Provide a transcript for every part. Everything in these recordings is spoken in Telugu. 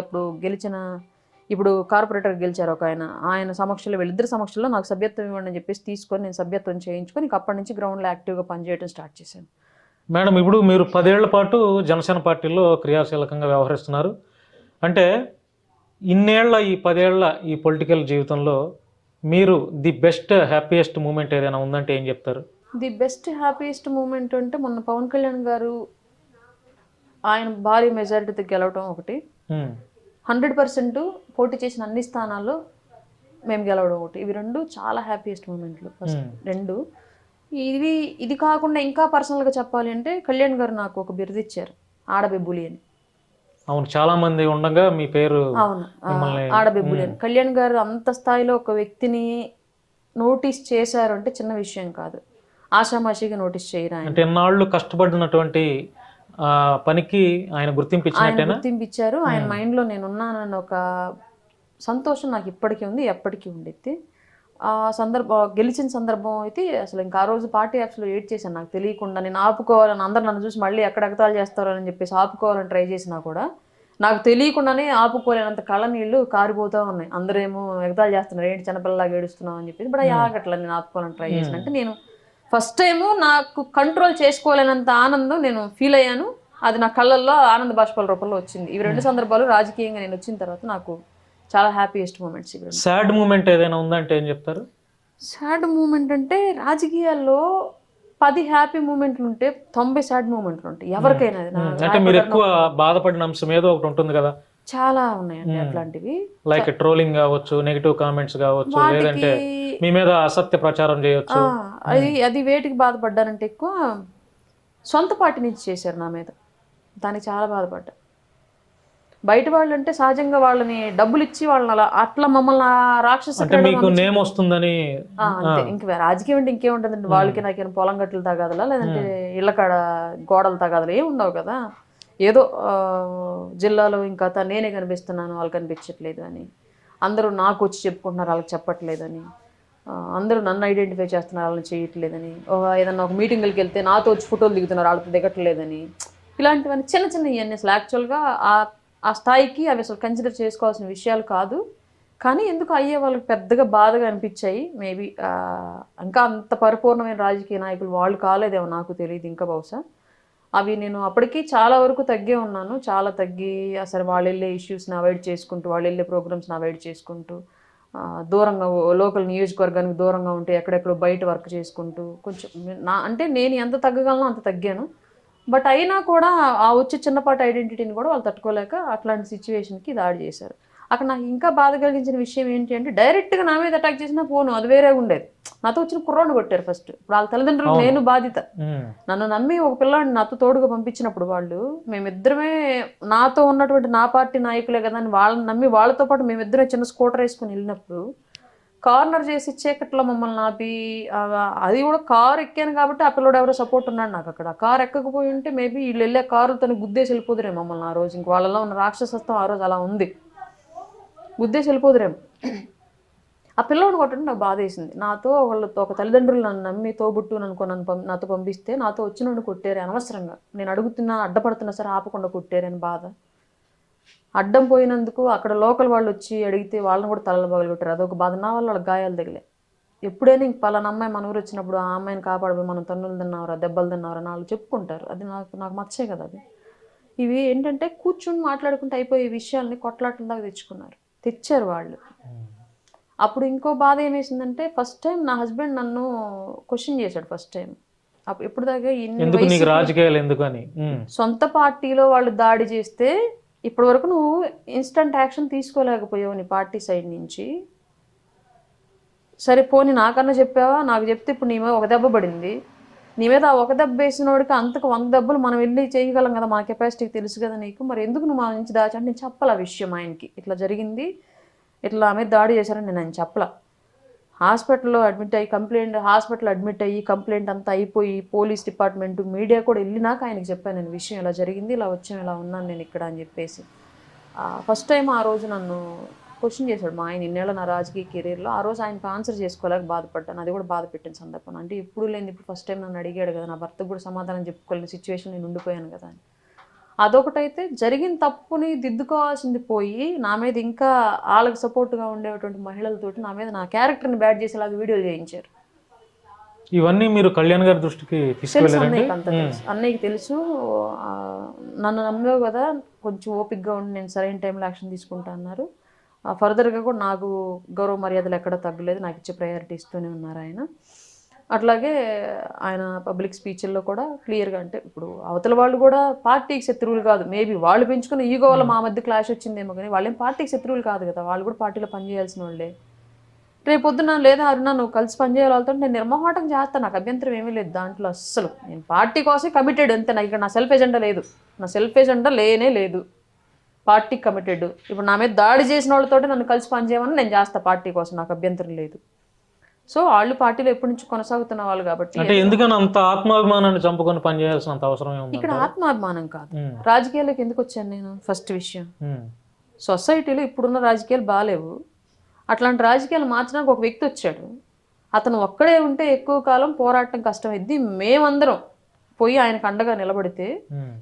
అప్పుడు గెలిచిన ఇప్పుడు కార్పొరేటర్ గెలిచారు ఒక ఆయన. ఆయన సమక్షంలో వీళ్ళిద్దరి సమక్షంలో నాకు సభ్యత్వం ఇవ్వండి అని చెప్పేసి తీసుకొని నేను సభ్యత్వం చేయించుకొని అప్పటి నుంచి గ్రౌండ్లో యాక్టివ్గా పనిచేయడం స్టార్ట్ చేశాను. మేడం ఇప్పుడు మీరు పదేళ్ళ పాటు జనసేన పార్టీలో క్రియాశీలకంగా వ్యవహరిస్తున్నారు. అంటే ఇన్నేళ్ళ ఈ పదేళ్ళ ఈ పొలిటికల్ జీవితంలో మీరు ది బెస్ట్ హ్యాపీయెస్ట్ మూమెంట్ ఏదైనా ఉందంటే ఏం చెప్తారు? ది బెస్ట్ హ్యాపీయెస్ట్ మూమెంట్ అంటే మొన్న పవన్ కళ్యాణ్ గారు ఆయన భారీ మెజారిటీతో గెలవటం ఒకటి. హండ్రెడ్ పర్సెంట్ పోటీ చేసిన అన్ని స్థానాల్లో మేము గెలవడం ఒకటి. ఇవి రెండు చాలా హ్యాపీయెస్ట్ మూమెంట్లు. ఫస్ట్ ఉమ్, రెండు. ఇవి ఇది కాకుండా ఇంకా పర్సనల్గా చెప్పాలి అంటే కళ్యాణ్ గారు నాకు ఒక బిరుదు ఇచ్చారు. ఆడబెబ్బులి అని. అవును చాలా మంది ఉండగా మీ పేరు అవును. ఆడబెబ్బులి అని. కళ్యాణ్ గారు అంత స్థాయిలో ఒక వ్యక్తిని నోటీస్ చేశారు అంటే చిన్న విషయం కాదు. ఆషామాషిగా నోటీస్ చేయరు అంటే ఎన్నాళ్ళు కష్టపడినటువంటి పనికి ఆయన గుర్తింపు ఆయన గుర్తింపు ఇచ్చారు ఆయన మైండ్లో నేను ఉన్నానన్న ఒక సంతోషం నాకు ఇప్పటికీ ఉంది ఎప్పటికీ ఉండిద్ది ఆ సందర్భం గెలిచిన సందర్భం అయితే అసలు ఇంకా ఆ రోజు పార్టీ యాప్స్లో ఏడ్ చేశాను. నాకు తెలియకుండా నేను ఆపుకోవాలని అందరు నన్ను చూసి మళ్ళీ ఎక్కడ ఎగతాలు చేస్తారో అని చెప్పేసి ఆపుకోవాలని ట్రై చేసినా కూడా నాకు తెలియకుండానే ఆపుకోలేనంత కళ్ళ నీళ్ళు కారిపోతూ ఉన్నాయి. అందరేమో ఎగతాలు చేస్తున్నారు. ఏంటి చిన్నపిల్లలాగా ఏడుస్తున్నావు? అని చెప్పేసి. బట్ ఆగట్లా నేను ఆపుకోవాలని ట్రై చేసిన. అంటే నేను ఫస్ట్ టైము నాకు కంట్రోల్ చేసుకోలేనంత ఆనందం నేను ఫీల్ అయ్యాను. అది నా కళ్ళల్లో ఆనంద బాష్పాల రూపంలో వచ్చింది. ఇవి రెండు సందర్భాలు రాజకీయంగా నేను వచ్చిన తర్వాత నాకు చాలా హ్యాపీయెస్ట్ మూమెంట్స్ ఇవి సాడ్ మూమెంట్ ఏదైనా ఉందంటే ఏం చెప్తారు? సాడ్ మూమెంట్ అంటే రాజకీయాల్లో పది హ్యాపీ మూమెంట్లు ఉంటే తొంభై సాడ్ మూమెంట్లు ఉంటాయి. ఎవరికైనా అది. నా- ఉమ్, అంటే మీరు ఎక్కువ బాధపడిన అంశం ఏదో ఒకటి ఉంటుంది కదా. చాలా ఉన్నాయండి అట్లాంటివి. లైక్ ట్రోలింగ్ కావచ్చు నెగిటివ్ కామెంట్స్ కావచ్చు లేదంటే మీ మీద అసత్య ప్రచారం చేయొచ్చు. అది అది వేటికి బాధపడ్డానంటే ఎక్కువ సొంత పార్టీ నుంచి చేశారు నా మీద. దానికి చాలా బాధపడ్డా. బయట వాళ్ళు అంటే సహజంగా వాళ్ళని డబ్బులు ఇచ్చి వాళ్ళని అలా అట్లా మమ్మల్ని రాక్షస మీకు నేమ్ వస్తుందని ఇంక రాజకీయం అంటే ఇంకేముంటుందండి? వాళ్ళకి నాకేమైనా పొలం గట్టులు తగాదలా లేదంటే ఇళ్ళ కాడ గోడలు తగాదలు ఏమి ఉండవు కదా? ఏదో జిల్లాలో ఇంకా నేనే కనిపిస్తున్నాను వాళ్ళు కనిపించట్లేదు అని. అందరూ నాకు వచ్చి చెప్పుకుంటున్నారు వాళ్ళకి చెప్పట్లేదని. అందరూ నన్ను ఐడెంటిఫై చేస్తున్నారు వాళ్ళని చేయట్లేదని. ఒక ఏదన్నా ఒక మీటింగ్కి వెళ్తే నాతో వచ్చి ఫోటోలు దిగుతున్నారు వాళ్ళతో దిగట్లేదని. ఇలాంటివన్నీ చిన్న చిన్న ఇవన్నీ అసలు యాక్చువల్గా ఆ ఆ స్థాయికి అవి అసలు కన్సిడర్ చేసుకోవాల్సిన విషయాలు కాదు. కానీ ఎందుకు అయ్యే వాళ్ళకి పెద్దగా బాధగా అనిపించాయి? మేబీ ఇంకా అంత పరిపూర్ణమైన రాజకీయ నాయకులు వాళ్ళు కాలేదేమో నాకు తెలియదు ఇంకా బహుశా. అవి నేను అప్పటికి చాలా వరకు తగ్గే ఉన్నాను. చాలా తగ్గి అసలు వాళ్ళు వెళ్ళే ఇష్యూస్ని అవాయిడ్ చేసుకుంటూ వాళ్ళు వెళ్ళే ప్రోగ్రామ్స్ని అవాయిడ్ చేసుకుంటూ దూరంగా లోకల్ నియోజకవర్గానికి దూరంగా ఉంటే ఎక్కడెక్కడో బయట వర్క్ చేసుకుంటూ కొంచెం నా అంటే నేను ఎంత తగ్గగలనో అంత తగ్గాను. బట్ అయినా కూడా ఆ వచ్చే చిన్నపాటి ఐడెంటిటీని కూడా వాళ్ళు తట్టుకోలేక అట్లాంటి సిచ్యువేషన్కి దాడి చేశారు. అక్కడ నాకు ఇంకా బాధ కలిగించిన విషయం ఏంటి అంటే డైరెక్ట్గా నా మీద అటాక్ చేసినా పోను అది వేరే ఉండేది. నాతో వచ్చిన కుర్రాడు కొట్టారు ఫస్ట్ ఇప్పుడు వాళ్ళ తల్లిదండ్రులు నేను బాధిత నన్ను నమ్మి ఒక పిల్లాడిని నాతో తోడుగా పంపించినప్పుడు వాళ్ళు మేమిద్దరమే నాతో ఉన్నటువంటి నా పార్టీ నాయకులే కదా అని వాళ్ళని నమ్మి వాళ్ళతో పాటు మేమిద్దరం చిన్న స్కూటర్ వేసుకుని వెళ్ళినప్పుడు కార్నర్ చేసి చీకట్లో మమ్మల్ని ఆపి అది కూడా కారు ఎక్కాను కాబట్టి ఆ పిల్లడు ఎవరో సపోర్ట్ ఉన్నాడు నాకు అక్కడ. కారు ఎక్కకపోయి ఉంటే మేబీ వీళ్ళు వెళ్ళే కారుతో గుద్దేసి వెళ్ళిపోదురే మమ్మల్ని ఆ రోజు. ఇంక వాళ్ళలో ఉన్న రాక్షసత్వం ఆ రోజు అలా ఉంది. గుద్దేసి వెళ్ళిపోదురేమో ఆ పిల్లోడు కొట్టడం నాకు బాధ వేసింది. నాతో వాళ్ళతో ఒక తల్లిదండ్రులు నన్ను నమ్మి తోబుట్టు అనుకో నన్ను పం నాతో పంపిస్తే నాతో వచ్చిన కొట్టారు అనవసరంగా. నేను అడుగుతున్నా అడ్డపడుతున్నా సరే ఆపకుండా కొట్టారని బాధ. అడ్డం పోయినందుకు అక్కడ లోకల్ వాళ్ళు వచ్చి అడిగితే వాళ్ళని కూడా తలలు పగలగొట్టారు అదొక బాధ. నా వల్ల వాళ్ళ గాయాలు తగిలే ఎప్పుడైనా ఇంక పలానా అమ్మాయి మన ఊరు వచ్చినప్పుడు ఆ అమ్మాయిని కాపాడబోయి మనం తన్నులు తిన్నావరా దెబ్బలు తిన్నావరా వాళ్ళు చెప్పుకుంటారు. అది నాకు నాకు మచ్చే కదా అది. ఇవి ఏంటంటే కూర్చుని మాట్లాడుకుంటే అయిపోయే విషయాల్ని కొట్లాటం దాకా తెచ్చుకున్నారు. తెచ్చారు వాళ్ళు. అప్పుడు ఇంకో బాధ ఏమేసిందంటే ఫస్ట్ టైం నా హస్బెండ్ నన్ను క్వశ్చన్ చేశాడు ఫస్ట్ టైం అప్పుడు ఎప్పుడు దాకా ఇన్ని రాజకీయాలు ఎందుకు అని ఉమ్, సొంత పార్టీలో వాళ్ళు దాడి చేస్తే ఇప్పటి వరకు నువ్వు ఇన్స్టంట్ యాక్షన్ తీసుకోలేకపోయావు నీ పార్టీ సైడ్ నుంచి. సరే పోనీ నాకన్నా చెప్పావా? నాకు చెప్తే ఇప్పుడు నీ ఒక దెబ్బ పడింది. నీ మీద ఒక దెబ్బ వేసినోడికి అంతకు వంద దెబ్బలు మనం వెళ్ళి చేయగలం కదా? మన కెపాసిటీకి తెలుసు కదా నీకు. మరి ఎందుకు నువ్వు మా నుంచి దాచి అంటే నేను చెప్పాల ఆ విషయం ఆయనకి. ఇట్లా జరిగింది. ఇట్లా ఆమె దాడి చేశారని నేను ఆయన చెప్పలా. హాస్పిటల్లో అడ్మిట్ అయ్యి కంప్లైంట్ హాస్పిటల్ అడ్మిట్ అయ్యి కంప్లైంట్ అంతా అయిపోయి పోలీస్ డిపార్ట్మెంట్ మీడియా కూడా వెళ్ళినాక ఆయనకి చెప్పాను నేను విషయం ఇలా జరిగింది ఇలా వచ్చాను ఇలా ఉన్నాను నేను ఇక్కడ అని చెప్పేసి. ఫస్ట్ టైం ఆ రోజు నన్ను క్వశ్చన్ చేశాడు మా ఆయన ఇన్నేళ్ళ నా రాజకీయ కెరీర్లో ఆ రోజు ఆయనకు ఆన్సర్ చేసుకోలేక బాధపడ్డాను. అది కూడా బాధ పెట్టిన సందర్భం. అంటే ఎప్పుడు లేని ఇప్పుడు ఫస్ట్ టైం నన్ను అడిగాడు కదా నా భర్తకు కూడా సమాధానం చెప్పుకోలేని సిచ్యువేషన్ నేను ఉండిపోయాను కదా అని. అదొకటైతే జరిగిన తప్పుని దిద్దుకోవాల్సింది పోయి నా మీద ఇంకా వాళ్ళకి సపోర్ట్గా ఉండేటువంటి మహిళలతోటి నా మీద నా క్యారెక్టర్ని బ్యాడ్ చేసేలాగా వీడియోలు చేయించారు. ఇవన్నీ మీరు కళ్యాణ్ గారి దృష్టికి తెలుసు అన్నయ్యకి అంత తెలుసు. అన్నయ్యకి తెలుసు. నన్ను నమ్మావు కదా కొంచెం ఓపిక్గా ఉండి నేను సరైన టైంలో యాక్షన్ తీసుకుంటా అన్నారు. ఫర్దర్గా కూడా నాకు గౌరవ మర్యాదలు ఎక్కడ తగ్గలేదు. నాకు ఇచ్చే ప్రయారిటీ ఇస్తూనే ఉన్నారు ఆయన. అట్లాగే ఆయన పబ్లిక్ స్పీచ్ల్లో కూడా క్లియర్గా అంటే ఇప్పుడు అవతల వాళ్ళు కూడా పార్టీకి శత్రువులు కాదు. మేబీ వాళ్ళు పెంచుకున్న ఈగో వల్ల మా మధ్య క్లాష్ వచ్చిందేమో కానీ వాళ్ళేం పార్టీకి శత్రువులు కాదు కదా. వాళ్ళు కూడా పార్టీలో పనిచేయాల్సిన వాళ్ళే. రేపు పొద్దున లేదా అరుణ నువ్వు కలిసి పనిచేయాలి వాళ్ళతో నేను నిర్మోహటం చేస్తాను నాకు అభ్యంతరం ఏమీ లేదు దాంట్లో అస్సలు. నేను పార్టీ కోసం కమిటెడ్ అంతే. నాకు ఇక్కడ నా సెల్ఫ్ ఎజెండా లేదు. నా సెల్ఫ్ ఎజెండా లేనే లేదు. పార్టీకి కమిటెడ్ ఇప్పుడు నా మీద దాడి చేసిన వాళ్ళతో నన్ను కలిసి పనిచేయమని నేను చేస్తా పార్టీ కోసం నాకు అభ్యంతరం లేదు. సో వాళ్ళు పార్టీలో ఎప్పటి నుంచి కొనసాగుతున్న వాళ్ళు కాబట్టి అంటే ఎందుకని అంత ఆత్మాభిమానాన్ని చంపుకొని పనిచేయాల్సినంత అవసరం ఇక్కడ ఆత్మాభిమానం కాదు. ఉమ్, రాజకీయాల్లోకి ఎందుకు వచ్చాను నేను? ఫస్ట్ విషయం. సొసైటీలో ఇప్పుడున్న రాజకీయాలు బాగాలేవు. అట్లాంటి రాజకీయాలు మార్చడానికి ఒక వ్యక్తి వచ్చాడు. అతను ఒక్కడే ఉంటే ఎక్కువ కాలం పోరాటం కష్టమైద్ది మేమందరం. పోయి ఆయనకు అండగా నిలబడితే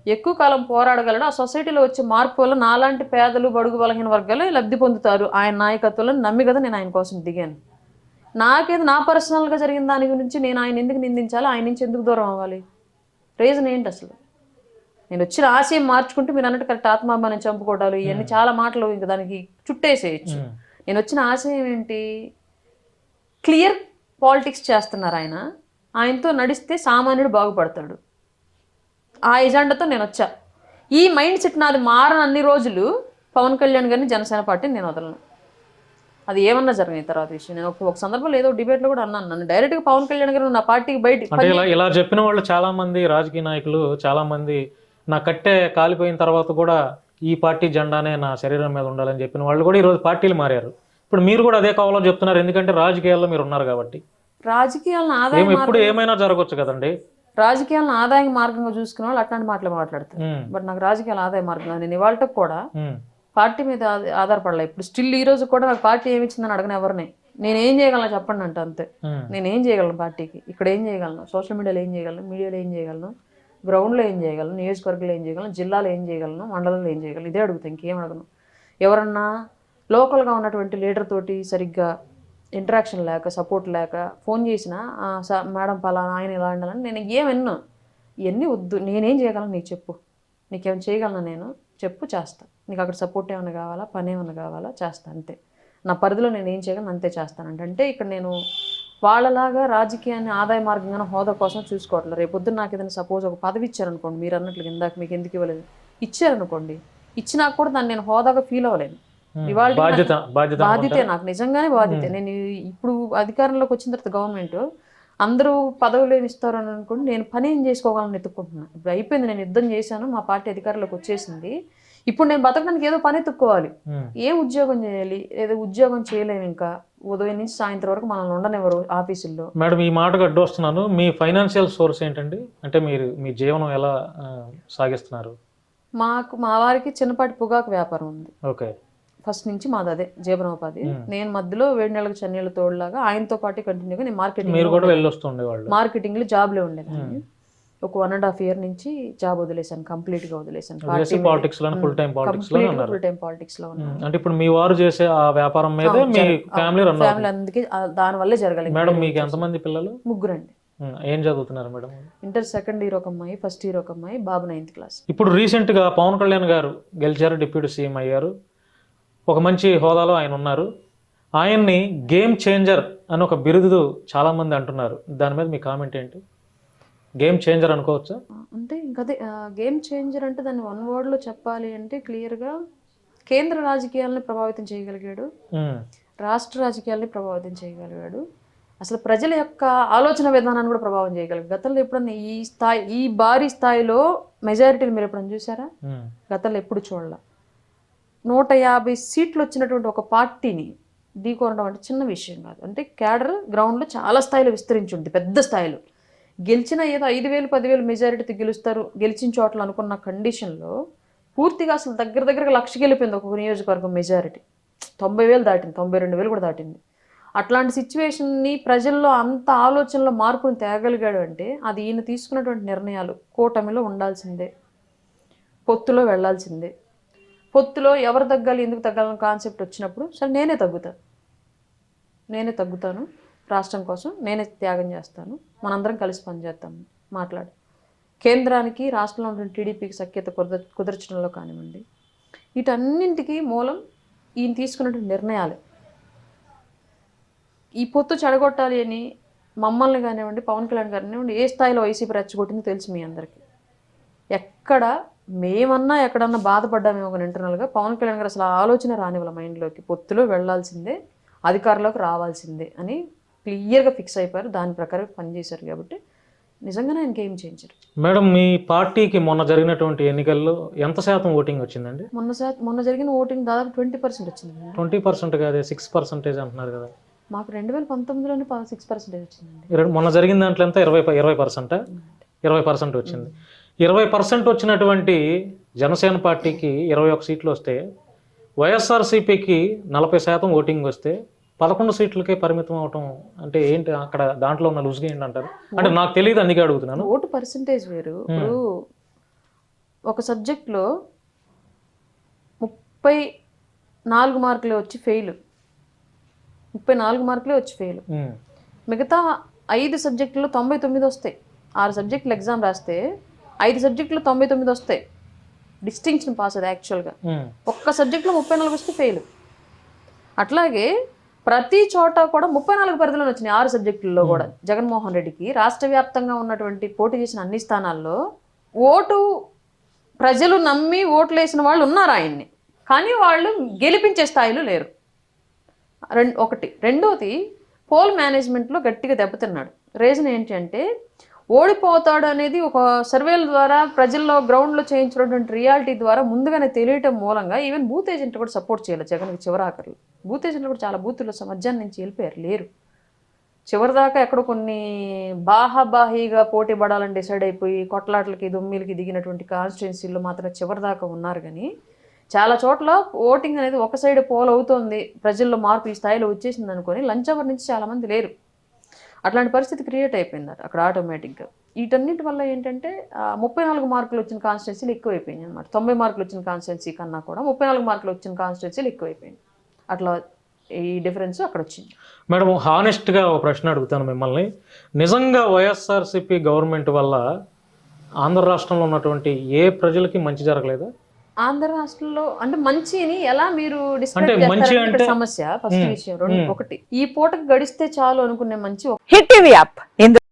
ఎక్కువ కాలం పోరాడగలడు. ఆ సొసైటీలో వచ్చే మార్పు వల్ల నాలాంటి పేదలు బడుగు బలహీన వర్గాలు లబ్ధి పొందుతారు. ఆయన నాయకత్వంలో నమ్మి కదా నేను ఆయన కోసం దిగాను. నాకేది నా పర్సనల్గా జరిగిన దాని గురించి నేను ఆయన ఎందుకు నిందించాలి? ఆయన నుంచి ఎందుకు దూరం అవ్వాలి? రీజన్ ఏంటి అసలు? నేను వచ్చిన ఆశయం మార్చుకుంటే మీరు అన్నట్టు కరెక్ట్ ఆత్మాభిమానం చంపుకోవడాలు ఇవన్నీ చాలా మాటలు ఇంకా దానికి చుట్టేసేయచ్చు. నేను వచ్చిన ఆశయం ఏంటి? క్లియర్ పాలిటిక్స్ చేస్తున్నారు ఆయన. ఆయనతో నడిస్తే సామాన్యుడు బాగుపడతాడు. ఆ ఎజెండాతో నేను వచ్చా. ఈ మైండ్ సెట్ నాది మారని అన్ని రోజులు పవన్ కళ్యాణ్ గారిని జనసేన పార్టీని నేను వదలను. అది ఏమన్నా జరిగిన తర్వాత విషయం. నేను ఒక సందర్భంలో ఏదో డిబేట్లో కూడా అన్నాను. నన్ను డైరెక్ట్గా పవన్ కళ్యాణ్ గారు నా పార్టీకి బయట ఇలా చెప్పిన వాళ్ళు చాలా మంది రాజకీయ నాయకులు చాలా మంది నా కట్టె కాలిపోయిన తర్వాత కూడా ఈ పార్టీ జెండానే నా శరీరం మీద ఉండాలని చెప్పిన వాళ్ళు కూడా ఈరోజు పార్టీలు మారారు. ఇప్పుడు మీరు కూడా అదే కావాలో చెప్తున్నారు. ఎందుకంటే రాజకీయాల్లో మీరు ఉన్నారు కాబట్టి. రాజకీయాలను ఆదాయ ఏమి ఎప్పుడు ఏమైనా జరగవచ్చు కదండి. రాజకీయాలను ఆదాయ మార్గంగా చూసుకునే వాళ్ళు అట్లాంటి మాటలు మాట్లాడతారు. బట్ నాకు రాజకీయాల ఆదాయ మార్గం నేను ఇవాళకి కూడా పార్టీ మీద ఆధ- ఆధారపడలే. ఇప్పుడు స్టిల్ ఈ రోజు కూడా నాకు పార్టీ ఏమి ఇచ్చిందని అడగను ఎవరిని? నేను ఏం చేయగలను చెప్పండి అంటే అంతే. నేను ఏం చేయగలను పార్టీకి? ఇక్కడ ఏం చేయగలను? సోషల్ మీడియాలో ఏం చేయగలను? మీడియాలో ఏం చేయగలను? గ్రౌండ్లో ఏం చేయగలను? నియోజకవర్గంలో ఏం చేయగలను? జిల్లాలో ఏం చేయగలను? మండలంలో ఏం చేయగలను? ఇదే అడుగుతాను ఇంకేం అడగను. ఎవరన్నా లోకల్గా ఉన్నటువంటి లీడర్ తోటి సరిగ్గా ఇంటరాక్షన్ లేక సపోర్ట్ లేక ఫోన్ చేసినా మేడం పలానా ఆయన ఇలా ఉండాలని నేను ఏమన్నా ఇవన్నీ వద్దు. నేనేం చేయగలను? నీకు చెప్పు. నీకేమైనా చేయగలను నేను? చెప్పు చేస్తా. నీకు అక్కడ సపోర్ట్ ఏమైనా కావాలా? పని ఏమైనా కావాలా? చేస్తా అంతే. నా పరిధిలో నేను ఏం చేయగలను? అంతే చేస్తాను అంటే ఇక్కడ నేను వాళ్ళలాగా రాజకీయాన్ని ఆదాయ మార్గంగా హోదా కోసం చూసుకోవట్లేదు. రేపు పొద్దున్న నాకు ఏదైనా సపోజ్ ఒక పదవి ఇచ్చారనుకోండి మీరు అన్నట్లు ఇందాక మీకు ఎందుకు ఇవ్వలేదు? ఇచ్చారనుకోండి. ఇచ్చినా కూడా దాన్ని నేను హోదాగా ఫీల్ అవ్వలేను. బాధ్యత బాధ్యత నాకు నిజంగానే బాధ్యతే. నేను ఇప్పుడు అధికారంలోకి వచ్చిన తర్వాత గవర్నమెంట్ అందరూ పదవులు ఏమి ఇస్తారు అని అనుకోండి నేను పని ఏం చేసుకోగలను ఎత్తుక్కుంటున్నాను ఇప్పుడు అయిపోయింది నేను యుద్ధం చేశాను మా పార్టీ అధికారంలోకి వచ్చేసింది. ఇప్పుడు నేను బతకడానికి ఏదో పని ఎత్తుక్కోవాలి. ఏం ఉద్యోగం చేయాలి? ఏదో ఉద్యోగం చేయలేము ఇంకా. ఉదయం నుంచి సాయంత్రం వరకు మనల్ని ఉండనివ్వరు ఆఫీసుల్లో. మేడం ఈ మాటకు అడ్డు వస్తున్నాను మీ ఫైనాన్షియల్ సోర్స్ ఏంటండి? అంటే మీరు మీ జీవనం ఎలా సాగిస్తున్నారు? మాకు మా వారికి చిన్నపాటి పొగాకు వ్యాపారం ఉంది. ఓకే. ఫస్ట్ నుంచి మాది అదే జీవనోపాధి. నేను మధ్యలో వేడి నెలలకు చన్నీళ్ళ తోడులాగా ఆయనతో పాటు కంటిన్యూగా నేను మార్కెటింగ్ మీరు కూడా వెళ్ళొస్తుండేవాళ్ళు? మార్కెటింగ్లో జాబ్లో ఉండేదాన్ని. ఒక వన్ అండ్ హాఫ్ ఇయర్ నుంచి జాబ్ వదిలేశాను కంప్లీట్గా వదిలేశాను. చేసి పాలిటిక్స్లో ఫుల్ టైం పాలిటిక్స్లో ఉన్నారు. ఫుల్ టైం పాలిటిక్స్లో ఉన్నాను. అంటే ఇప్పుడు మీ వారు చేసే ఆ వ్యాపారం మీదే మీ ఫ్యామిలీ రన్ ఫ్యామిలీ అందుకే దాని వల్లే జరగలేదు మేడం మీకు ఎంతమంది పిల్లలు? ముగ్గురండి. ఉమ్, ఏం చదువుతున్నారు మేడం? ఇంటర్ సెకండ్ ఇయర్ ఒక అమ్మాయి ఫస్ట్ ఇయర్ ఒక అమ్మాయి బాబు నైన్త్ క్లాస్ ఇప్పుడు రీసెంట్గా పవన్ కళ్యాణ్ గారు గెలిచారు డిప్యూటీ సీఎం అయ్యారు. ఒక మంచి హోదాలో ఆయన ఉన్నారు. ఆయన్ని గేమ్ చేంజర్ అని ఒక బిరుదు చాలా మంది అంటున్నారు. దాని మీద మీ కామెంట్ ఏంటి? గేమ్ చేంజర్ అనుకోవచ్చా? అంటే ఇంకదే గేమ్ చేంజర్ అంటే దాన్ని వన్ వర్డ్లో చెప్పాలి అంటే క్లియర్గా కేంద్ర రాజకీయాలను ప్రభావితం చేయగలిగాడు. రాష్ట్ర రాజకీయాల్ని ప్రభావితం చేయగలిగాడు. అసలు ప్రజల యొక్క ఆలోచన విధానాన్ని కూడా ప్రభావం చేయగలిగాడు. గతంలో ఎప్పుడన్నా ఈ స్థాయి ఈ భారీ స్థాయిలో మెజారిటీని మీరు ఎప్పుడన్నా చూసారా? గతంలో ఎప్పుడు చూడాల? నూట యాభై సీట్లు వచ్చినటువంటి ఒక పార్టీని ఢీకొనడం అంటే చిన్న విషయం కాదు. అంటే క్యాడర్ గ్రౌండ్లో చాలా స్థాయిలో విస్తరించి ఉంది పెద్ద స్థాయిలో. గెలిచిన ఏదో ఐదు వేలు పదివేలు మెజారిటీతో గెలుస్తారు గెలిచిన చోట్ల అనుకున్న కండిషన్లో పూర్తిగా అసలు దగ్గర దగ్గర లక్షకి వెళ్ళిపోయింది ఒక్కొక్క నియోజకవర్గం మెజారిటీ. తొంభై వేలు దాటింది తొంభై రెండు వేలు కూడా దాటింది. అట్లాంటి సిచ్యువేషన్ని ప్రజల్లో అంత ఆలోచనలో మార్పును తేగలిగాడు అంటే అది ఈయన తీసుకున్నటువంటి నిర్ణయాలు కూటమిలో ఉండాల్సిందే పొత్తులో వెళ్ళాల్సిందే పొత్తులో ఎవరు తగ్గాలి ఎందుకు తగ్గాలని కాన్సెప్ట్ వచ్చినప్పుడు సరే నేనే తగ్గుతా. నేనే తగ్గుతాను రాష్ట్రం కోసం నేనే త్యాగం చేస్తాను మనందరం కలిసి పనిచేద్దాం మాట్లాడు. కేంద్రానికి రాష్ట్రంలో ఉన్న టీడీపీకి సఖ్యత కుదర కుదర్చడంలో కానివ్వండి వీటన్నింటికి మూలం ఈయన తీసుకున్నటువంటి నిర్ణయాలు. ఈ పొత్తు చెడగొట్టాలి అని మమ్మల్ని కానివ్వండి పవన్ కళ్యాణ్ కానివ్వండి ఏ స్థాయిలో వైసీపీ రెచ్చగొట్టిందో తెలుసు మీ అందరికీ. ఎక్కడ మేమన్నా ఎక్కడన్నా బాధపడ్డామేమో ఒక ఇంటర్నల్గా పవన్ కళ్యాణ్ గారు అసలు ఆలోచన రానివ్వాల మైండ్లోకి. పొత్తులో వెళ్ళాల్సిందే అధికారంలోకి రావాల్సిందే అని క్లియర్గా ఫిక్స్ అయిపోయారు. దాని ప్రకారం పనిచేశారు కాబట్టి నిజంగానే ఆయన గేమ్ చేంజర్ మేడం మీ పార్టీకి మొన్న జరిగినటువంటి ఎన్నికల్లో ఎంత శాతం ఓటింగ్ వచ్చిందండి? మొన్న సా- మొన్న జరిగిన ఓటింగ్ దాదాపు ట్వంటీ పర్సెంట్ వచ్చింది ట్వంటీ పర్సెంట్ కాదే సిక్స్ పర్సెంటేజ్ అంటున్నారు కదా. మాకు రెండు వేల పంతొమ్మిదిలోనే సిక్స్ పర్సెంటేజ్ వచ్చిందండి. మొన్న జరిగిన దాంట్లో ఎంత? ఇరవై ఇరవై పర్సెంటా? ఇరవై పర్సెంట్ వచ్చింది. ఇరవై పర్సెంట్ వచ్చినటువంటి జనసేన పార్టీకి ఇరవై ఒక సీట్లు వస్తే వైఎస్ఆర్సీపీకి నలభై శాతం ఓటింగ్ వస్తే పదకొండు సీట్లకే పరిమితం అవటం అంటే ఏంటి అక్కడ దాంట్లో ఉన్న లుజ్గా ఏంటి అంటారు? అంటే నాకు తెలియదు అందుకే అడుగుతున్నాను. ఓటు పర్సంటేజ్ వేరు. ఇప్పుడు ఒక సబ్జెక్ట్లో ముప్పై నాలుగు మార్కులే వచ్చి ఫెయిల్. ముప్పై నాలుగు మార్కులే వచ్చి ఫెయిల్. ఉమ్, మిగతా ఐదు సబ్జెక్టులో తొంభై తొమ్మిది వస్తాయి. ఆరు సబ్జెక్టులు ఎగ్జామ్ రాస్తే ఐదు సబ్జెక్టులు తొంభై తొమ్మిది వస్తాయి. డిస్టింక్షన్ పాస్ అది యాక్చువల్గా ఉమ్, ఒక్క సబ్జెక్ట్లో ముప్పై నాలుగు వస్తే ఫెయిల్ అట్లాగే ప్రతి చోట కూడా ముప్పై నాలుగు పరిధిలో వచ్చినాయి ఆరు సబ్జెక్టుల్లో కూడా. జగన్మోహన్ రెడ్డికి రాష్ట్ర వ్యాప్తంగా ఉన్నటువంటి పోటీ చేసిన అన్ని స్థానాల్లో ఓటు ప్రజలు నమ్మి ఓట్లు వేసిన వాళ్ళు ఉన్నారు ఆయన్ని. కానీ వాళ్ళు గెలిపించే స్థాయిలో లేరు. రెండు ఒకటి. రెండోది పోల్ మేనేజ్మెంట్లో గట్టిగా దెబ్బతిన్నాడు. రీజన్ ఏంటి అంటే ఓడిపోతాడు అనేది ఒక సర్వేల ద్వారా ప్రజల్లో గ్రౌండ్లో చేయించినటువంటి రియాలిటీ ద్వారా ముందుగానే తెలియటం మూలంగా ఈవెన్ బూత్ ఏజెంట్ కూడా సపోర్ట్ చేయాలి జగన్కి చివరాఖరులు బూత్ ఏజెంట్లు కూడా చాలా బూతుల్లో మధ్యాహ్నం నుంచి వెళ్ళిపోయారు లేరు. చివరిదాకా ఎక్కడో కొన్ని బాహాబాహీగా పోటీ పడాలని డిసైడ్ అయిపోయి కొట్లాటలకి దొమ్మిలకి దిగినటువంటి కాన్స్టిట్యున్సీల్లో మాత్రం చివరిదాకా ఉన్నారు. కానీ చాలా చోట్ల ఓటింగ్ అనేది ఒక సైడ్ పోల్ అవుతోంది. ప్రజల్లో మార్పు ఈ స్థాయిలో వచ్చేసింది అనుకొని లంచ్ అవర్ నుంచి చాలామంది లేరు. అట్లాంటి పరిస్థితి క్రియేట్ అయిపోయింది అక్కడ ఆటోమేటిక్గా వీటన్నిటి వల్ల ఏంటంటే ముప్పై నాలుగు మార్కులు వచ్చిన కాన్స్టిట్యున్సీలు ఎక్కువైపోయినాయి అనమాట తొంభై మార్కులు వచ్చిన కాన్స్టిట్యున్సీ కన్నా కూడా ముప్పై నాలుగు మార్కులు వచ్చిన కాన్స్టిట్యున్సీలు ఎక్కువైపోయింది అట్లా ఈ డిఫరెన్స్ అక్కడ వచ్చింది. మేడం హానెస్ట్గా ఒక ప్రశ్న అడుగుతాను మిమ్మల్ని. నిజంగా వైఎస్ఆర్సీపీ గవర్నమెంట్ వల్ల ఆంధ్ర రాష్ట్రంలో ఉన్నటువంటి ఏ ప్రజలకి మంచి జరగలేదా? ఆంధ్ర రాష్ట్రంలో అంటే మంచిని ఎలా మీరు అంటే డిస్క్రైబ్ సమస్య ఫస్ట్ విషయం రెండు ఒకటి. ఈ పూటకు గడిస్తే చాలు అనుకునే మంచి హిట్ టీవీ యాప్.